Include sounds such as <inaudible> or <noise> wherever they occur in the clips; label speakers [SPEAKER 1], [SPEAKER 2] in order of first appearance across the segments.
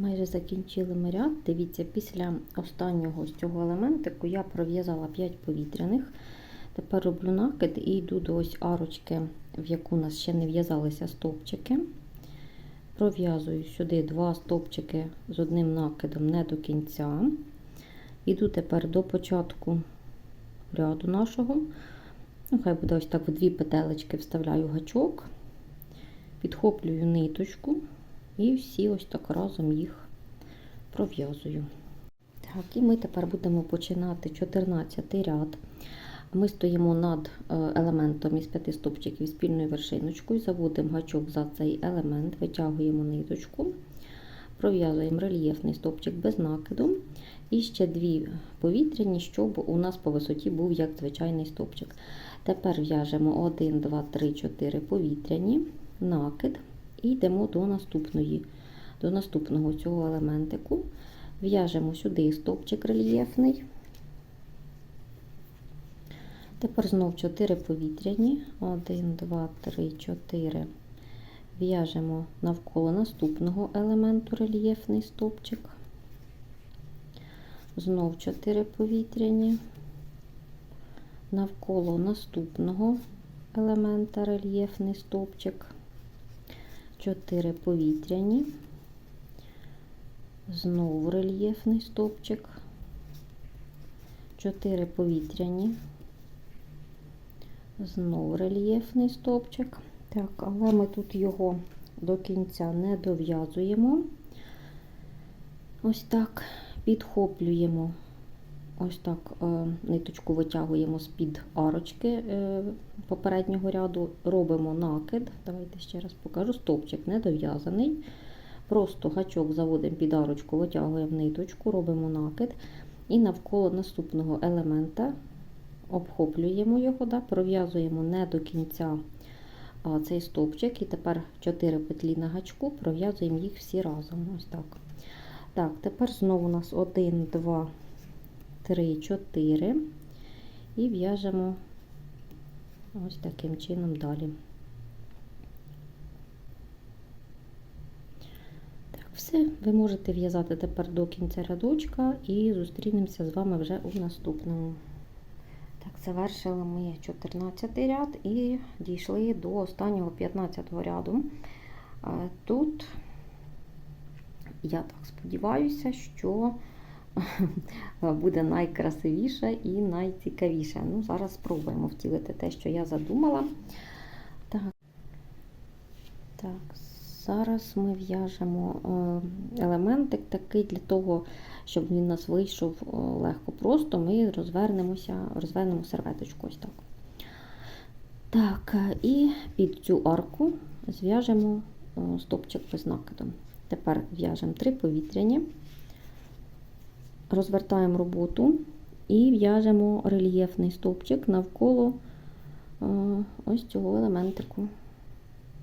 [SPEAKER 1] Майже закінчили ми ряд. Дивіться, після останнього з цього елементику я пров'язала 5 повітряних. Тепер роблю накид і йду до ось арочки, в яку у нас ще не в'язалися стовпчики. Пров'язую сюди два стовпчики з одним накидом не до кінця. Іду тепер до початку ряду нашого. Ну, хай буде ось так в дві петелечки вставляю гачок, підхоплюю ниточку і всі ось так разом їх пров'язую. Так, і ми тепер будемо починати 14 ряд. Ми стоїмо над е, елементом із п'яти стовпчиків спільною вершиночкою, заводимо гачок за цей елемент, витягуємо ниточку, пров'язуємо рельєфний стовпчик без накиду. І ще дві повітряні, щоб у нас по висоті був як звичайний стовпчик. Тепер в'яжемо 1, 2, 3, 4 повітряні, накид і йдемо до наступної, до наступного цього елементику. В'яжемо сюди стовпчик рельєфний. Тепер знов 4 повітряні. 1, 2, 3, 4. В'яжемо навколо наступного елементу рельєфний стовпчик. Знов 4 повітряні. Навколо наступного елемента рельєфний стовпчик. 4 повітряні. Знову рельєфний стовпчик. 4 повітряні. Знову рельєфний стовпчик. Так, але ми тут його до кінця не дов'язуємо. Ось так підхоплюємо, ось так е, ниточку витягуємо з-під арочки е, попереднього ряду, робимо накид. Давайте ще раз покажу. Стовпчик не дов'язаний. Просто гачок заводимо під арочку, витягуємо ниточку, робимо накид. І навколо наступного елемента обхоплюємо його, да, пров'язуємо не до кінця цей стовпчик. І тепер 4 петлі на гачку, пров'язуємо їх всі разом. Ось так. Так, тепер знову у нас 1, 2, 3, 4. І в'яжемо ось таким чином далі. Так, все, ви можете в'язати тепер до кінця рядочка і зустрінемося з вами вже у наступному. Так, завершили ми 14 ряд і дійшли до останнього 15 ряду. Тут я так сподіваюся, що <laughs> буде найкрасивіше і найцікавіше. Ну, Зараз спробуємо втілити те, що я задумала. Так, так зараз ми в'яжемо елементик такий для того, щоб він у нас вийшов легко просто, ми розвернемося, розвернемо серветочку ось так. Так, і під цю арку зв'яжемо стопчик без накидом. Тепер в'яжемо три повітряні, розвертаємо роботу і в'яжемо рельєфний стовпчик навколо ось цього елементику.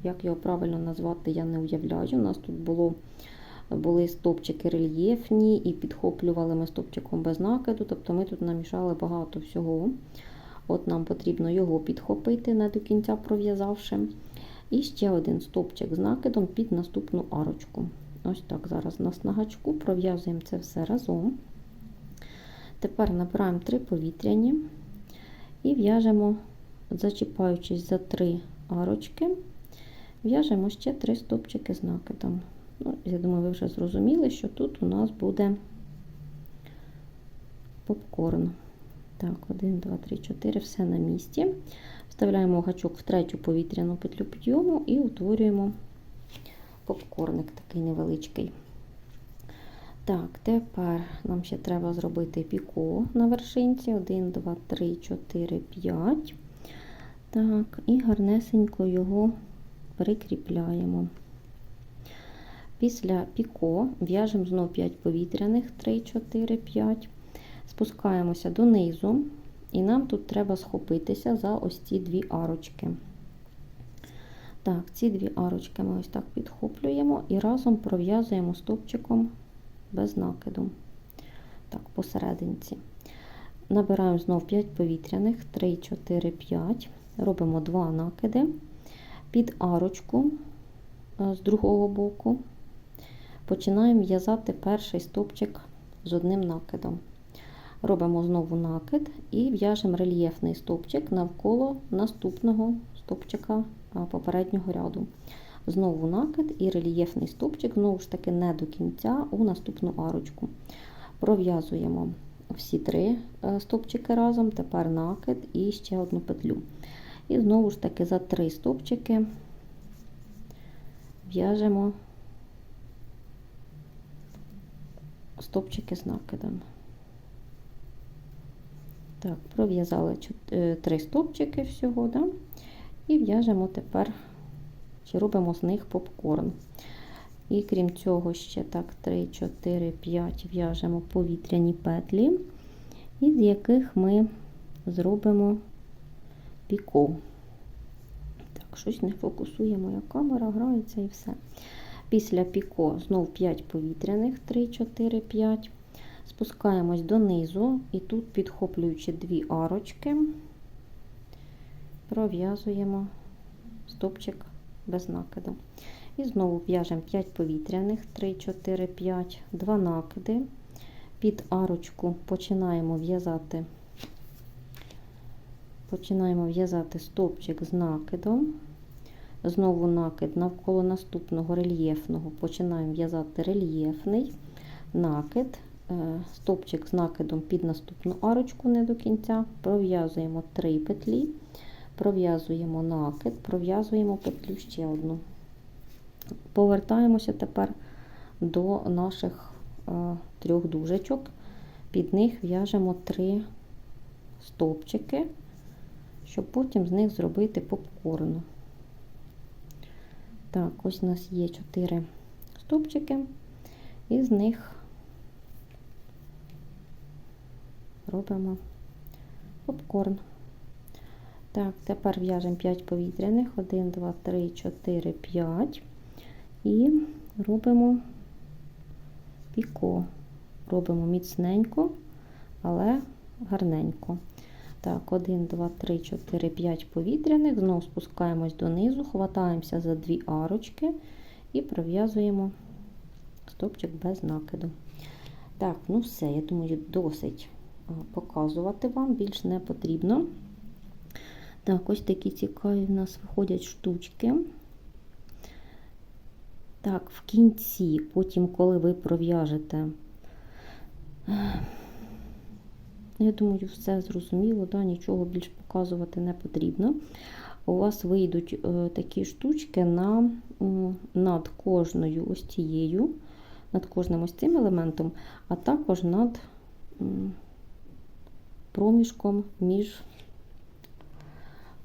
[SPEAKER 1] Як його правильно назвати, я не уявляю. У нас тут було, були стовпчики рельєфні і підхоплювали ми стовпчиком без накиду, тобто ми тут намішали багато всього. От Нам потрібно його підхопити, не до кінця пров'язавши. І ще один стовпчик з накидом під наступну арочку. Ось так, зараз на гачку пров'язуємо це все разом. Тепер набираємо три повітряні і в'яжемо, зачіпаючись за три арочки, в'яжемо ще три стовпчики з накидом. Ну, Я думаю, ви вже зрозуміли, що тут у нас буде попкорн. Так, 1, 2, 3, 4, все на місці. Вставляємо гачок в третю повітряну петлю підйому і утворюємо попкорник такий невеличкий. Так, тепер нам ще треба зробити піко на вершинці. 1, 2, 3, 4, 5. Так, і гарнесенько його прикріпляємо. Після піко в'яжемо знову 5 повітряних, 3, 4, 5. Спускаємося донизу, і нам тут треба схопитися за ось ці дві арочки. Так, ці дві арочки ми ось так підхоплюємо і разом пров'язуємо стовпчиком без накиду. Так, посерединці. Набираємо знов 5 повітряних, 3, 4, 5. Робимо 2 накиди під арочку з другого боку. починаємо в'язати перший стовпчик з одним накидом. Робимо знову накид і в'яжемо рельєфний стовпчик навколо наступного стовпчика попереднього ряду. Знову накид і рельєфний стовпчик, знову ж таки, не до кінця у наступну арочку. Пров'язуємо всі три е, стовпчики разом, тепер накид і ще одну петлю. І знову ж таки за три стовпчики в'яжемо стовпчики з накидом. Так, пров'язали е, три стовпчики всього, да? і в'яжемо тепер, чи робимо з них попкорн. І крім цього, ще так, 3, 4, 5 в'яжемо повітряні петлі, із яких ми зробимо піко. Так, щось не фокусує моя камера, грається і все. Після піко знов 5 повітряних, 3, 4, 5. Спускаємось донизу, і тут, підхоплюючи дві арочки, пров'язуємо стопчик без накиду. І знову в'яжемо 5 повітряних, 3, 4, 5, 2 накиди. Під арочку починаємо в'язати починаємо в'язати стовпчик з накидом. Знову накид навколо наступного рельєфного починаємо в'язати рельєфний накид, е, стовпчик з накидом під наступну арочку не до кінця, пров'язуємо 3 петлі, пров'язуємо накид, пров'язуємо петлю ще одну. Повертаємося тепер до наших е, трьох дужечок, під них в'яжемо 3 стовпчики, щоб потім з них зробити попкорн. Так, ось у нас є 4 стовпчики, і з них робимо попкорн. Так, тепер в'яжемо 5 повітряних, 1, 2, 3, 4, 5 і робимо піко. Робимо міцненько, але гарненько. Так, 1, 2, 3, 4, 5 повітряних. Знову спускаємось донизу, хватаємося за дві арочки і пров'язуємо стопчик без накиду. Так, ну все, я думаю, досить показувати вам, більш не потрібно. Так, ось такі цікаві в нас виходять штучки. Так, в кінці, потім, коли ви пров'яжете, я думаю, все зрозуміло, да, нічого більш показувати не потрібно. У вас вийдуть е, такі штучки на, над кожною ось цією, над кожним ось цим елементом, а також над проміжком між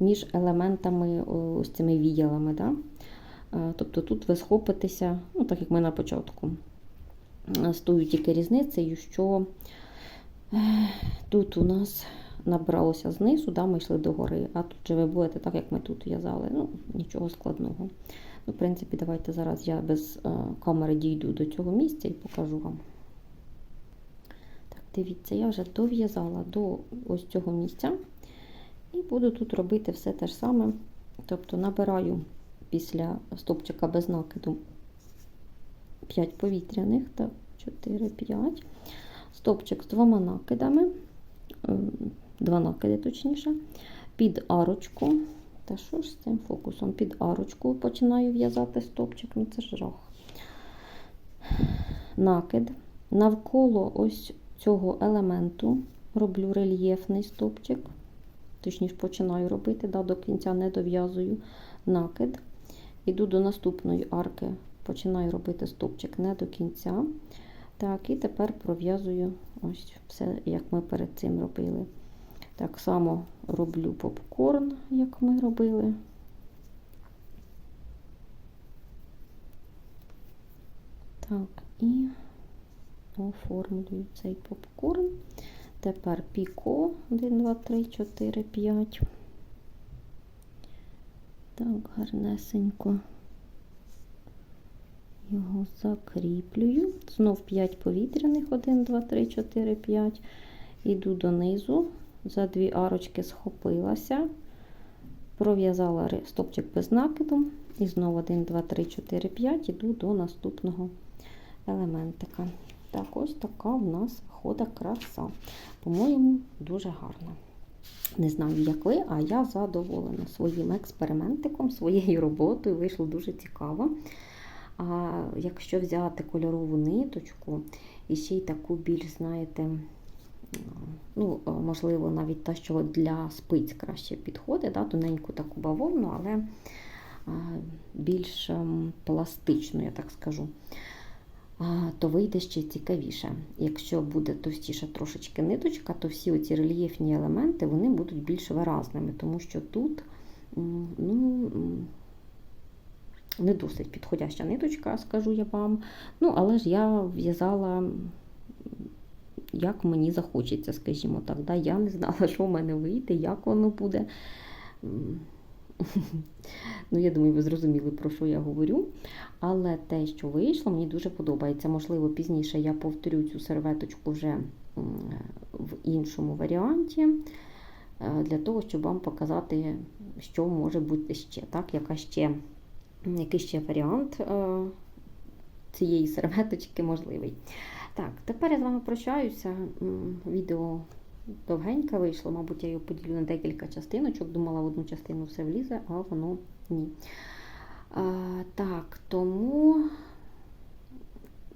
[SPEAKER 1] між елементами ось цими віялами. Да? Е, тобто тут ви схопитеся, ну, так як ми на початку, з тою тільки різницею, що е, тут у нас набралося знизу, да, ми йшли до гори, а тут же ви будете так, як ми тут в'язали. Ну, Нічого складного. Ну, В принципі, давайте зараз я без е, камери дійду до цього місця і покажу вам. Так, Дивіться, я вже дов'язала до ось цього місця. І буду тут робити все те ж саме. Тобто набираю після стопчика без накиду 5 повітряних, так, 4, 5. Стопчик з двома накидами, два накиди, точніше, під арочку. Та що ж з цим фокусом? Під арочку починаю в'язати стопчик, ну це ж жах. Накид. Навколо ось цього елементу роблю рельєфний стопчик, точніше починаю робити, да, до кінця не дов'язую накид. Йду до наступної арки, починаю робити стопчик не до кінця. Так, І тепер пров'язую ось все, як ми перед цим робили. Так само роблю попкорн, як ми робили. Так, і оформлюю цей попкорн. Тепер піко 1, 2, 3, 4, 5. Так, гарнесенько його закріплюю. Знов 5 повітряних, 1, 2, 3, 4, 5. Іду донизу, за дві арочки схопилася, пров'язала стопчик без накиду. І знову 1, 2, 3, 4, 5, іду до наступного елементика. Так, ось така в нас виходить краса. По-моєму, дуже гарна. Не знаю, як ви, а я задоволена своїм експериментиком, своєю роботою. Вийшло дуже цікаво. А якщо взяти кольорову ниточку і ще й таку більш, знаєте, ну, можливо, навіть та, що для спиць краще підходить, да, тоненьку таку бавовну, але більш ем, пластичну, я так скажу, то вийде ще цікавіше. Якщо буде товстіша трошечки ниточка, то всі оці рельєфні елементи вони будуть більш виразними, тому що тут ну, не досить підходяща ниточка, скажу я вам. Ну, але ж я в'язала, як мені захочеться, скажімо так. Да? Я не знала, <laughs> що в мене вийде, як воно буде. Ну, я думаю, ви зрозуміли, про що я говорю. Але те, що вийшло, мені дуже подобається. Можливо, пізніше я повторю цю серветочку вже в іншому варіанті, е, для того, щоб вам показати, що може бути ще, так, яка ще, який ще варіант е, цієї <laughs> серветочки можливий. Так, тепер я з вами прощаюся. Відео довгеньке вийшло, мабуть, я його поділю на декілька частиночок. Думала, в одну частину все влізе, а воно ні. А, так, тому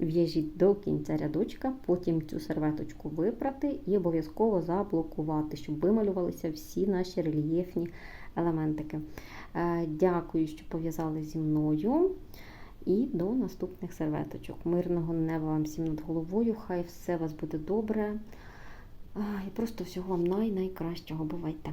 [SPEAKER 1] в'яжіть до кінця рядочка, потім цю серветочку випрати і обов'язково заблокувати, щоб вималювалися всі наші рельєфні елементики. Е, Дякую, що пов'язали зі мною. І до наступних серветочок. Мирного неба вам всім над головою. Хай все у вас буде добре. І просто всього вам най-найкращого. Бувайте!